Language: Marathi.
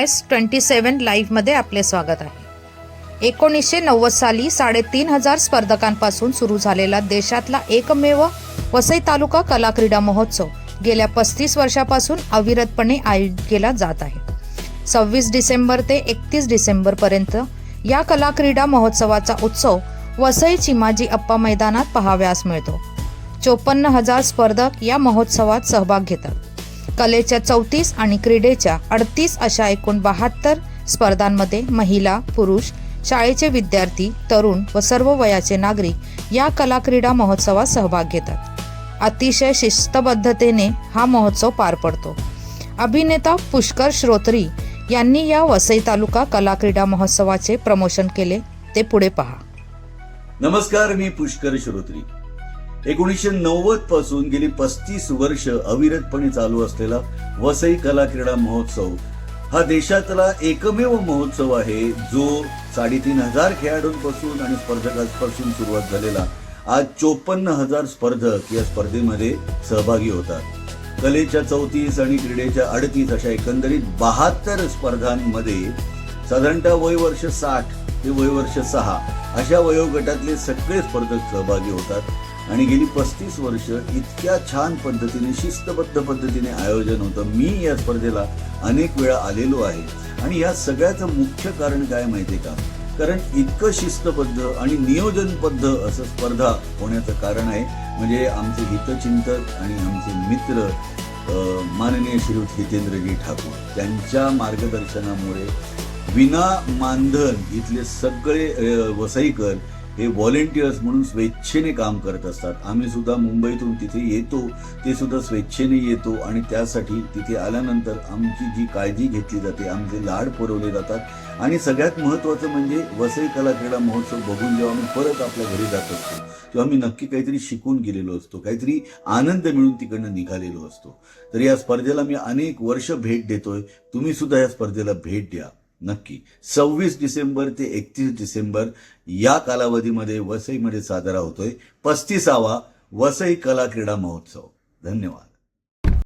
एस ट्वेंटी सेवन लाईव्हमध्ये आपले स्वागत आहे. एकोणीसशे नव्वद साली साडेतीन हजार स्पर्धकांपासून सुरू झालेला देशातला एकमेव वसई तालुका कला क्रीडा महोत्सव गेल्या पस्तीस वर्षापासून अविरतपणे आयोजित केला जात आहे. सव्वीस डिसेंबर ते एकतीस डिसेंबरपर्यंत या कला क्रीडा महोत्सवाचा उत्सव वसई चिमाजी अप्पा मैदानात पहावयास मिळतो. चोपन्न हजार स्पर्धक या महोत्सवात सहभाग घेतात. कलेच्या चौतीस आणि क्रीडेच्या अडतीस अशा एकूण बहात्तर स्पर्धांमध्ये महिला पुरुष शाळेचे विद्यार्थी तरुण व सर्व वयाचे नागरिक या कला क्रीडा महोत्सवात सहभाग घेतात. अतिशय शिस्तबद्धतेने हा महोत्सव पार पडतो. अभिनेता पुष्कर श्रोत्री यांनी या वसई तालुका कला क्रीडा महोत्सवाचे प्रमोशन केले ते पुढे पहा. नमस्कार मी पुष्कर श्रोत्री. एकोणीसशे नव्वदपासून गेली पस्तीस वर्ष अविरतपणे चालू असलेला वसई कला क्रीडा महोत्सव हा देशातला एकमेव महोत्सव आहे जो साडेतीन हजार खेळाडूंपासून आणि स्पर्धकांपासून सुरुवात झालेला. आज चोपन्न हजार स्पर्धक या स्पर्धेमध्ये सहभागी होतात. कलेच्या चौतीस आणि क्रीडेच्या अडतीस अशा एकंदरीत बहात्तर स्पर्धांमध्ये साधारणतः वय वर्ष साठ ते वय वर्ष सहा अशा वयोगटातले सगळे स्पर्धक सहभागी होतात. आणि गेली पस्तीस वर्ष इतक्या छान पद्धतीने शिस्तबद्ध पद्धतीने आयोजन होतं. मी या स्पर्धेला अनेक वेळा आलेलो आहे. आणि या सगळ्याचं मुख्य कारण काय माहितीये का? कारण इतकं शिस्तबद्ध आणि नियोजनबद्ध असं स्पर्धा होण्याचं कारण आहे. म्हणजे आमचे हितचिंतक आणि आमचे मित्र माननीय श्री हितेंद्रजी ठाकूर त्यांच्या मार्गदर्शनामुळे विना मानधन इथले सगळे वसईकर हे व्हॉलेंटियर्स म्हणून स्वेच्छेने काम करत असतात. आम्ही सुद्धा मुंबईतून तिथे येतो ते सुद्धा स्वेच्छेने येतो आणि त्यासाठी तिथे आल्यानंतर आमची जी काळजी घेतली जाते आमचे लाड पुरवले जातात. आणि सगळ्यात महत्त्वाचं म्हणजे वसई कला क्रीडा महोत्सव बघून जेव्हा आम्ही परत आपल्या घरी जात असतो तेव्हा आम्ही नक्की काहीतरी शिकून गेलेलो असतो काहीतरी आनंद मिळून तिकडनं निघालेलो असतो. तर या स्पर्धेला मी अनेक वर्ष भेट देतोय. तुम्ही सुद्धा या स्पर्धेला भेट द्या. नक्की. सव्वीस डिसेंबर ते एकतीस डिसेंबर या कालावधीमध्ये वसईमध्ये साजरा होतोय. पस्तीसावा वसई कला क्रीडा महोत्सव. धन्यवाद.